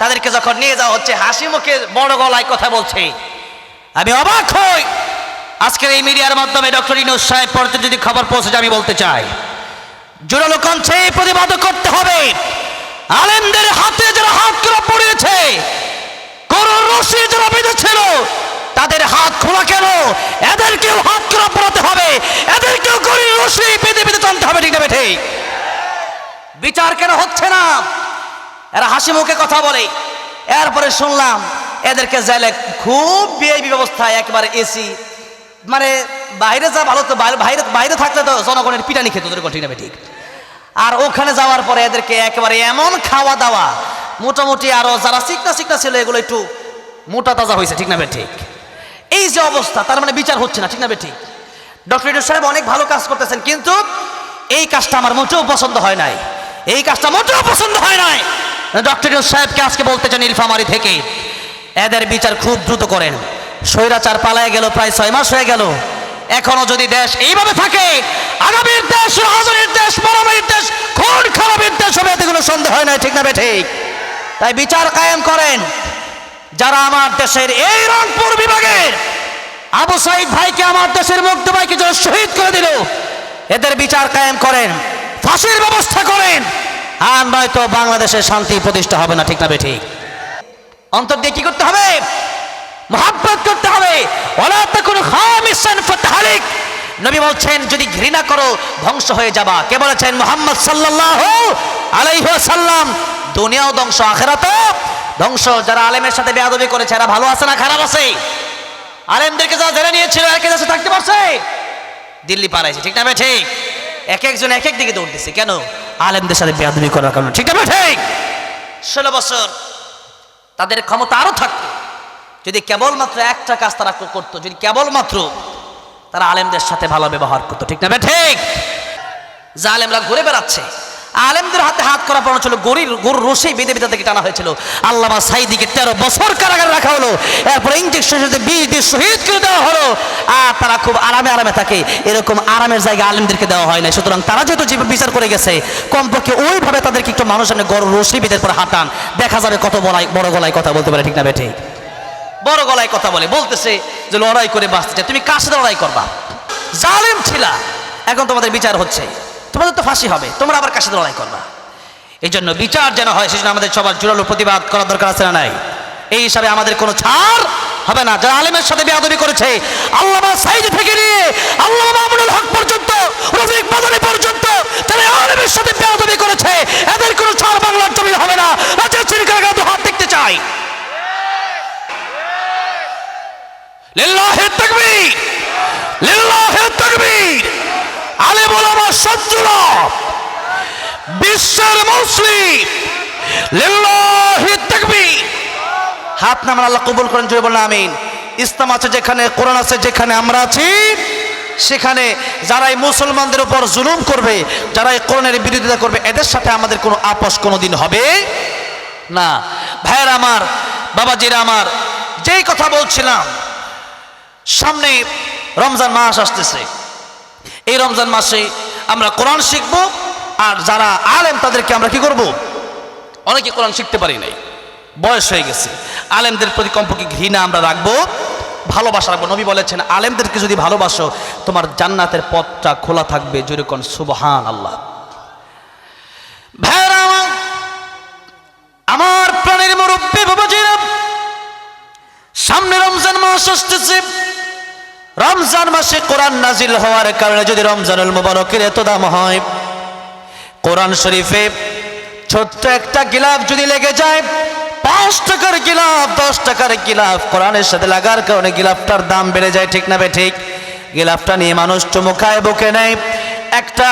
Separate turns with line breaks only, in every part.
তাদেরকে যখন নিয়ে যাওয়া হচ্ছে, হাসি মুখে বড় গলায় কথা বলছে। আমি অবাক হই। আজকের এই মিডিয়ার মাধ্যমে ডক্টর ইনুস সাহেব পর্যন্ত যদি খবর পৌঁছেছে আমি বলতে চাই, জোরালো কণ্ঠে প্রতিবাদ করতে হবে। আলেমদের হাতে যারা হাতগুলো পড়িয়েছে গরুর রশি যারা বেঁধেছিল, তাদের হাত খোলা কেন? এদেরকেও হাত খোলা পড়াতে হবে। এদেরকেও গরুর রশি বেঁধে বেঁধে টানতে হবে, ঠিক বিচার কেন হচ্ছে না? এরা হাসি মুখে কথা বলে। এরপরে শুনলাম এদেরকে জেলে খুব বিআইবি ব্যবস্থায়, একেবারে এসি। মানে বাইরে যা ভালো তো, বাইরে বাইরে থাকলে তো জনগণের পিটানি খেত, ওদের কঠিন ঠিক। আর ওখানে যাওয়ার পরে এদেরকে একেবারে এমন খাওয়া দাওয়া, মোটামুটি আরও যারা চিকনা চিকনা ছিল, এগুলো একটু মোটা তাজা হয়েছে, ঠিক না ঠিক? এই যে অবস্থা, তার মানে বিচার হচ্ছে না, ঠিক না বে ঠিক? ডক্টর ইডুস সাহেব অনেক ভালো কাজ করতেছেন, কিন্তু এই কাজটা আমার মোটেও পছন্দ হয় নাই। এই কাজটা মোটেও পছন্দ হয় নাই। ডক্টর সাহেবকে আজকে বলতে চান ইলফামারি থেকে। এদের বিচার খুব দ্রুত করেন। স্বৈরাচার পালায় গেল, প্রায় ছয় মাস হয়ে গেল। এখনও যদি দেশ এইভাবে থাকে, আগামীর দেশ হাজারের দেশ, মারামারির দেশ, খুন খারাপের দেশ হবে, এতে কোনো সন্দেহ হয় না ঠিক না ঠিক তাই বিচার কায়েম করেন। যারা আমার দেশের এই রংপুর বিভাগের আবু সাইদ ভাইকে আমার দেশের মুগ্ধ ভাইকে যারা শহীদ করে দিল, এদের বিচার কায়েম করেন। ফাঁসির ব্যবস্থা করেন। আর নয়তো বাংলাদেশের শান্তি প্রতিষ্ঠা হবে না, ঠিক না বে ঠিক অন্তর দিয়ে কি করতে হবে? মহাব্বত করতে হবে। নবী বলছেন, যদি ঘৃণা করো, ধ্বংস হয়ে যাবা। কে বলেছেন? মোহাম্মদ সাল্লাল্লাহু আলাইহি ওয়াসাল্লাম। দুনিয়াও ধ্বংস, আখেরাতও ধ্বংস। যারা আলেমের সাথে বেয়াদবি করেছে, এরা ভালো আছে না খারাপ আছে? আলেমদেরকে যারা জেলে নিয়েছিল একে দেশে থাকতে পারছে? দিল্লি পালাইছে, ঠিক না ঠিক এক একজন এক এক দিকে দৌড় দিচ্ছে কেন? আলেমদের সাথে বেয়াদবি করার কারণে। ঠিক না ঠিক ষোলো বছর তাদের ক্ষমতা আরও থাকতো। যদি কেবলমাত্র একটা কাজ তারা করতো, যদি কেবলমাত্র তারা আলেমদের সাথে ভালো ব্যবহার করতো, ঠিক না ঠিক। যা আলেমরা ঘুরে বেড়াচ্ছে আলেমদের হাতে হাত করা পড়ানো ছিল, গরির গরুর রসেই বেঁধে বেঁধে থেকে টানা হয়েছিল। আল্লামা সাইদিকে তেরো বছর কারাগারে রাখা হলো। এরপর ইঞ্জেকশন সাথে বিষ দিয়ে শহীদ করে দেওয়া হলো। আর তারা খুব আরামে আরামে থাকে। এরকম আরামের জায়গা আলেমদেরকে দেওয়া হয় না সুতরাং তারা যেহেতু যে বিচার করে গেছে, কমপক্ষে ওইভাবে তাদেরকে একটু মানুষ সামনে গরুর রসি বেঁধে পরে হাঁটান। দেখা যাবে কত বড়াই বড় গলায় কথা বলতে পারে, ঠিক না বেঠিক বড় গলায় কথা বলে। বলতেছে যে লড়াই করে বাঁচতে চাই। তুমি কার সাথে লড়াই করবা? জালেম ছিলা। এখন তোমাদের বিচার হচ্ছে। তোমাদের তো ফাঁসি হবে, তোমরা আবার কার সাথে লড়াই করবা? এই জন্য বিচার যেন হয়, সেজন্য আমাদের সবার জোরালো প্রতিবাদ করার দরকার আছে না নাই? এই হিসাবে আমাদের কোনো ছাড় হবে না। যারা আলেমের সাথে বেয়াদবি করেছে, আল্লামা সাইদ থেকে নিয়ে আল্লাহ মামুনুল হক পর্যন্ত, রফিক পর্যন্ত যারা আলেমের সাথে বেয়াদবি করেছে, এদের কোনো ছাড় বাংলার জমি হবে না। রাজ্যের চিরকাল হাত দেখতে চাই। লিল্লাহে তাকবীর! ওলামা বিশ্বের মুসলিম হাত নামান আল্লাহ কবুল করেন জয় বলেন, আমিন। ইসলাম আছে যেখানে, কোরআন আছে যেখানে আমরা আছি, সেখানে যারা এই মুসলমানদের উপর জুলুম করবে যারা এই কোরআনের বিরোধিতা করবে, এদের সাথে আমাদের কোনো আপোষ কোনোদিন হবে না। ভাইয়ের আমার, বাবাজিরা আমার, যেই কথা বলছিলাম, সামনে রমজান মাস আসতেছে। এই রমজান মাসে আমরা কোরআন শিখব আর যারা আলেম তাদেরকে আমরা কি করব? অনেকে কোরআন শিখতে পারি নাই বয়স হয়ে গেছে। আলেমদের প্রতি কমপক্ষে ঘৃণা আমরা রাখব ভালোবাসা রাখব। নবী বলেছেন আলেমদেরকে যদি ভালোবাসো তোমার জান্নাতের পথটা খোলা থাকবে যেরকম সুবহান আল্লাহ আমার, প্রাণের মুরব্বী বাবাজিরা সামনে রমজান মাস আসতেছে। রমজান মাসে কোরআন নাজিল হওয়ার কারণে যদি রমজানুল মুবারকের এত দাম হয়, কোরআন শরীফে ছোট্ট একটা গিলাফ যদি লেগে যায়, পাঁচ টাকার গিলাফ, দশ টাকার গিলাফ, কোরআনের সাথে লাগার কারণে গিলাফটার দাম বেড়ে যায়, ঠিক না বে ঠিক? গিলাফটা নিয়ে মানুষ চুমুখায় বুকে নেয়। একটা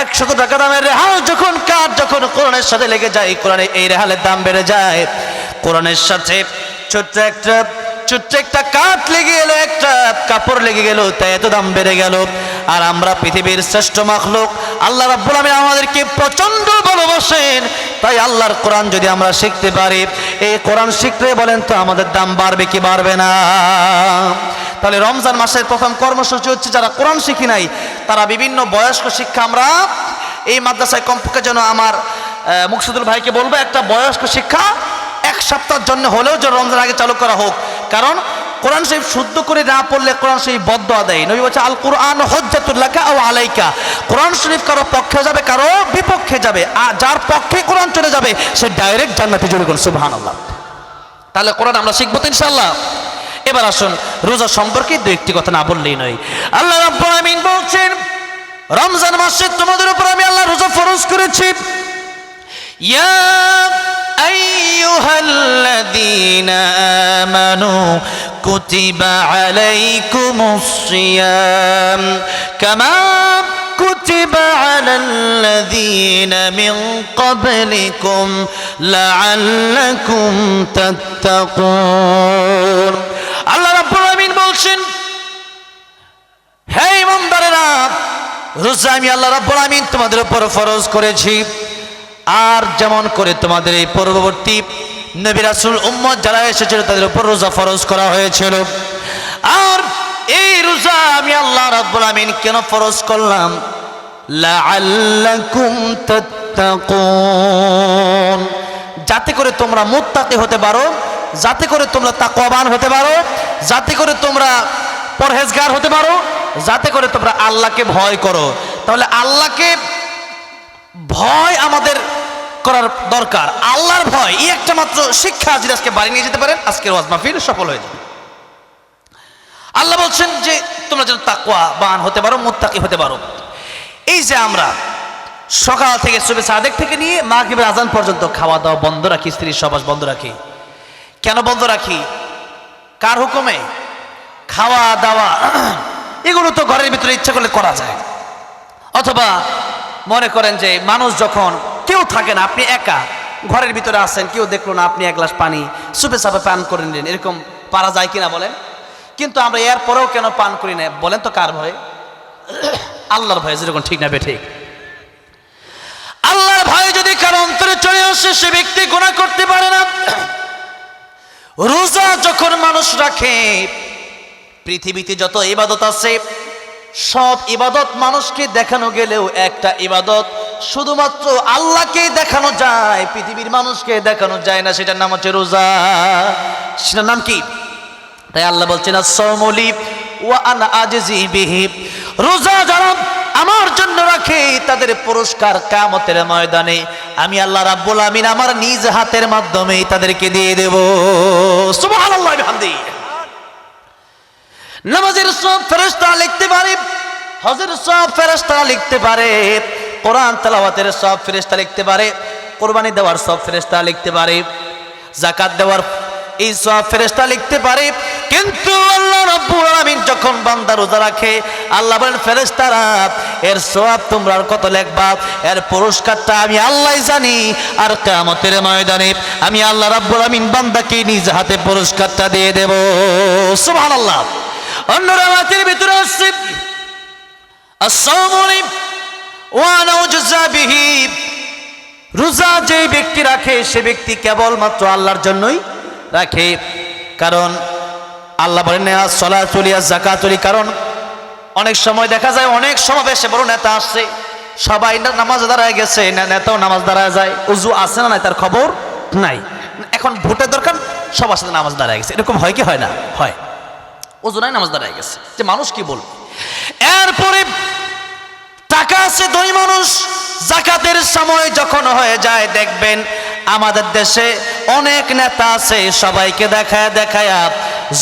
একশত টাকা দামের রেহাল যখন কাঠ যখন কোরআনের সাথে লেগে যায়, কোরআনে এই রেহালের দাম বেড়ে যায়। কোরআনের সাথে ছোট্ট একটা ছোট্ট একটা কাঠ লেগে গেল, একটা কাপড় লেগে গেল, তাই এত দাম বেড়ে গেল। আর আমরা পৃথিবীর শ্রেষ্ঠ মাখলুক, আল্লাহ রাব্বুল আমিন আমাদেরকে প্রচণ্ড ভালোবাসেন। তাই আল্লাহর কোরআন যদি আমরা শিখতে পারি, এই কোরআন শিখতে বলেন তো আমাদের দাম বাড়বে কি বাড়বে না? তাহলে রমজান মাসের প্রথম কর্মসূচি হচ্ছে যারা কোরআন শিখি নাই, তারা বিভিন্ন বয়স্ক শিক্ষা আমরা এই মাদ্রাসায় কমপক্ষে যেন আমার মুকসুদুল ভাইকে বলব, একটা বয়স্ক শিক্ষা সপ্তাহের জন্য হলেও যে রমজান আগে চালু করা হোক। কারণ কোরআন শরীফ শুদ্ধ করে না পড়লে কোরআন শরীফ বদ্ধ আদায় নবী বলছে আল কোরআন হজ্জাতুল্লাহকা ও আলাইকা। কোরআন শরীফ কারও পক্ষে যাবে, কারও বিপক্ষে যাবে। আর যার পক্ষে কোরআন চলে যাবে, সে ডাইরেক্ট জান্নাতে জড়িয়ে করুন সুবহানাল্লাহ। তাহলে কোরআন আমরা শিখব তো ইনশাল্লাহ এবার আসুন, রোজা সম্পর্কে দু একটি কথা না বললেই নয়। আল্লাহ রাব্বুল আমিন বলছেন, রমজান মাসে তোমাদের উপর আমি আল্লাহ রোজা ফরজ করেছি। ইয়া আইয়ুহাল্লাযীনা আমানু কুতিবা আলাইকুমুস সিয়াম কামা كتب على الذين من قبلكم لعلكم تتقون আল্লাহ রাব্বুল আমিন বলছেন হে ইমানদারেরা রোজা আমি আল্লাহ রাব্বুল আমিন তোমাদের উপর ফরজ করেছি আর যেমন করে তোমাদের এই পূর্ববর্তী নবী রাসূল উম্মত যারা এসেছিল তাদের উপর রোজা ফরজ করা হয়েছিল। আর এই রোজা আমি আল্লাহ রাব্বুল আমিন কেন ফরজ করলাম? লাআল্লাকুম তাত্তাকুন। যাতে করে তোমরা মুত্তাকি হতে পারো, যাতে করে তোমরা তাকওয়াবান হতে পারো, যাতে করে তোমরা পরহেজগার হতে পারো, যাতে করে তোমরা আল্লাহকে ভয় করো। তাহলে আল্লাহকে ভয় আমাদের করার দরকার। আল্লাহর ভয়, এই একটা মাত্র শিক্ষা যদি আজকে বাড়ি নিয়ে যেতে পারেন, আজকের ওয়াজ মাহফিল সফল হয়ে যাবে। আল্লাহ বলছেন যে, তোমরা যেন তাকওয়া, বান হতে পারো, মুত্তাকি হতে পারো। এই যে আমরা সকাল থেকে শুভে সাদেক থেকে নিয়ে মা মাগরিবের আজান পর্যন্ত খাওয়া দাওয়া বন্ধ রাখি, স্ত্রীর সবাস বন্ধ রাখি। কেন বন্ধ রাখি? কার হুকুমে? খাওয়া দাওয়া। এগুলো তো ঘরের ভিতরে ইচ্ছা করলে করা যায়। অথবা মনে করেন যে, মানুষ যখন থাকে না আপনি একা। ঘরের ভিতরে আছেন, কেউ দেখল না, আপনি এক গ্লাস পানি, সুপে সাপে পান করে নিলেন। এরকম পারা যায় কিনা বলেন? কিন্তু আমরা এর পরেও কেন পান করি না? বলেন তো কার ভয়ে? আল্লাহর ভয়ে, যেরকম ঠিক না ঠিক আল্লাহর ভয়ে যদি কারও অন্তরে চলে আসে, সে ব্যক্তি গুণা করতে পারে না। রোজা যখন মানুষ রাখে, পৃথিবীতে যত ইবাদত আছে, সব ইবাদত মানুষকে দেখানো গেলেও একটা ইবাদত শুধুমাত্র আল্লাহকে দেখানো যায়, পৃথিবীর মানুষকে দেখানো যায় না, সেটার নাম হচ্ছে রোজা। সেটার নাম কি? তাই আল্লাহ বলছেন সমলি ওয়া আনা আজিজি বিহি। রোজা যারা আমার জন্য রাখে, তাদের পুরস্কার কামতের ময়দানে আমি আল্লাহ রাব্বুল আমিন আমার নিজ হাতের মাধ্যমে তাদেরকে দিয়ে দেব। সুবহানাল্লাহ নামাজের সব ফেরেশতারা লিখতে পারে, হজের সব ফেরেশতারা লিখতে পারে। কোরআন তেলাওয়াতের সব ফেরেশতা লিখতে পারে, কোরবানি দেওয়ার সব ফেরেশতা লিখতে পারে জাকাত দেওয়ার এই সব ফেরেশতা লিখতে পারে, কিন্তু আল্লাহ রাব্বুল আলামিন যখন বান্দা রোজা রাখে, আল্লাহ বলেন, ফেরেশতারা, এর সওয়াব তোমরা কত লিখবা? এর পুরস্কারটা আমি আল্লাহই জানি, আর কিয়ামতের ময়দানে আমি আল্লাহ রাব্বুল আলামিন বান্দাকে নিজ হাতে পুরস্কারটা দিয়ে দেব। সুবহানাল্লাহ। অন্য রামাতের ভিতরে আসছে, আসসালামু বিহি রোজা যে ব্যক্তি রাখে, সে ব্যক্তি কেবলমাত্র আল্লাহর জন্যই রাখে। কারণ আল্লাহ বলেন সলা চলিয়া জাকা চলি কারণ অনেক সময় দেখা যায়, অনেক সমাবেশে বড় নেতা আসছে, সবাই নামাজ দাঁড়ায় গেছে, না নেতাও নামাজ দাঁড়ায় যায়, উজু আছে না নাই তার খবর নাই। এখন ভোটের দরকার, সবার সাথে নামাজ দাঁড়ায় গেছে। এরকম হয় কি হয় না? হয়। ওজনায় নামাজ দাঁড়ায় গেছে। যে মানুষ কি বলবে? এরপরে টাকা আছে মানুষ। জাকাতের সময় যখন হয়ে যায়, দেখবেন আমাদের দেশে অনেক নেতা আছে, সবাইকে দেখায় দেখায়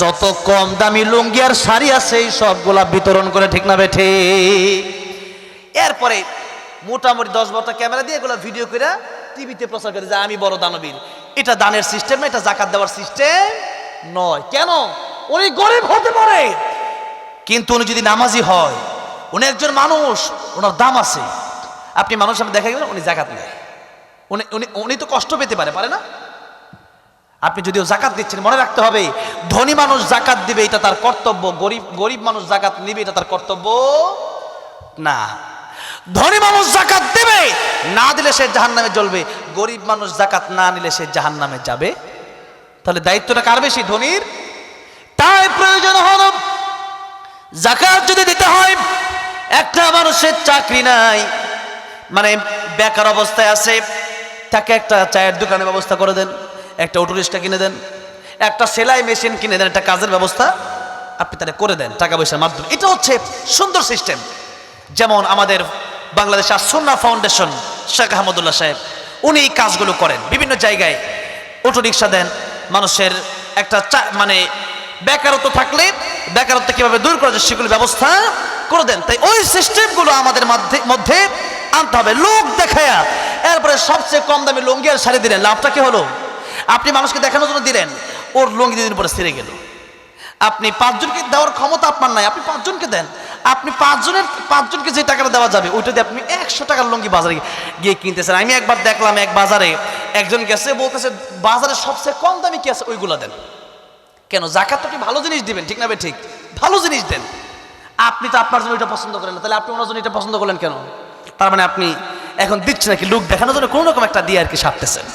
যত কম দামি লুঙ্গি আর শাড়ি আছে সবগুলা বিতরণ করে ঠিক না বেঠে। এরপরে মোটামুটি দশ বারোটা ক্যামেরা দিয়ে এগুলো ভিডিও করে টিভিতে প্রচার করে যে আমি বড় দানবীর। এটা দানের সিস্টেম না, এটা জাকাত দেওয়ার সিস্টেম নয়। কেন? উনি গরিব হতে পারে। কিন্তু উনি যদি নামাজি হয় উনি একজন মানুষ, ওনার দাম আছে। আপনি মানুষ সামনে দেখা গেলেন, উনি জাকাত নেয়। উনি উনি উনি তো কষ্ট পেতে পারে পারে না? আপনি যদিও জাকাত দিচ্ছেন, মনে রাখতে হবে, ধনী মানুষ জাকাত দিবে, এটা তার কর্তব্য, গরিব গরিব মানুষ জাকাত নিবে, এটা তার কর্তব্য না। ধনী মানুষ জাকাত দেবে, না দিলে সে জাহান নামে জ্বলবে। গরিব মানুষ জাকাত না নিলে সে জাহান নামে যাবে। তাহলে দায়িত্বটা কার বেশি, ধনীর? তাই প্রয়োজন হল জাকাত যদি দিতে হয়, একটা মানুষের চাকরি নাই মানে বেকার অবস্থায় আছে, তাকে একটা চায়ের দোকানের ব্যবস্থা করে দেন, একটা অটো রিক্সা কিনে দেন, একটা সেলাই মেশিন কিনে দেন, একটা কাজের ব্যবস্থা আপনি তারা করে দেন, টাকা পয়সার মাধ্যমে। এটা হচ্ছে সুন্দর সিস্টেম। যেমন আমাদের বাংলাদেশ আসন্না ফাউন্ডেশন, শেখ আহমদুল্লাহ সাহেব, উনি এই কাজগুলো করেন। বিভিন্ন জায়গায় অটো রিক্সা দেন, মানুষের একটা মানে বেকারত্ব থাকলে বেকারত্ব কীভাবে দূর করা যায় সেগুলো ব্যবস্থা করে দেন। তাই ওই সিস্টেমগুলো আমাদের মধ্যে আনতে হবে। লোক দেখায়া। এরপরে সবচেয়ে কম দামে লুঙ্গি আর শাড়ি দিলেন। লাভটা কি হলো? আপনি মানুষকে দেখানোর জন্য দিলেন। ওর লুঙ্গি দুদিন পরে ছেড়ে গেল। আপনি পাঁচজনকে দেওয়ার ক্ষমতা আপনার নাই। আপনি পাঁচজনকে দেন। আপনি পাঁচজনের পাঁচজনকে যে টাকাটা দেওয়া যাবে, ওইটা দিয়ে আপনি একশো টাকার লুঙ্গি বাজারে গিয়ে কিনতেছেন। আমি একবার দেখলাম এক বাজারে একজন গেছে, বলতেছে, বাজারে সবচেয়ে কম দামি কি আছে? ওইগুলো দেন। কেন? জাকাত তো ভালো জিনিস দিবেন, ঠিক না বে ঠিক? ভালো জিনিস দেন। আপনি তো আপনার জন্য এটা পছন্দ করেন তাহলে আপনি ওনার জন্য এটা পছন্দ করলেন কেন? তার মানে আপনি এখন দিচ্ছেন নাকি লোক দেখানোর জন্য কোনো রকম একটা দিয়ে আর কি সারতেছেন।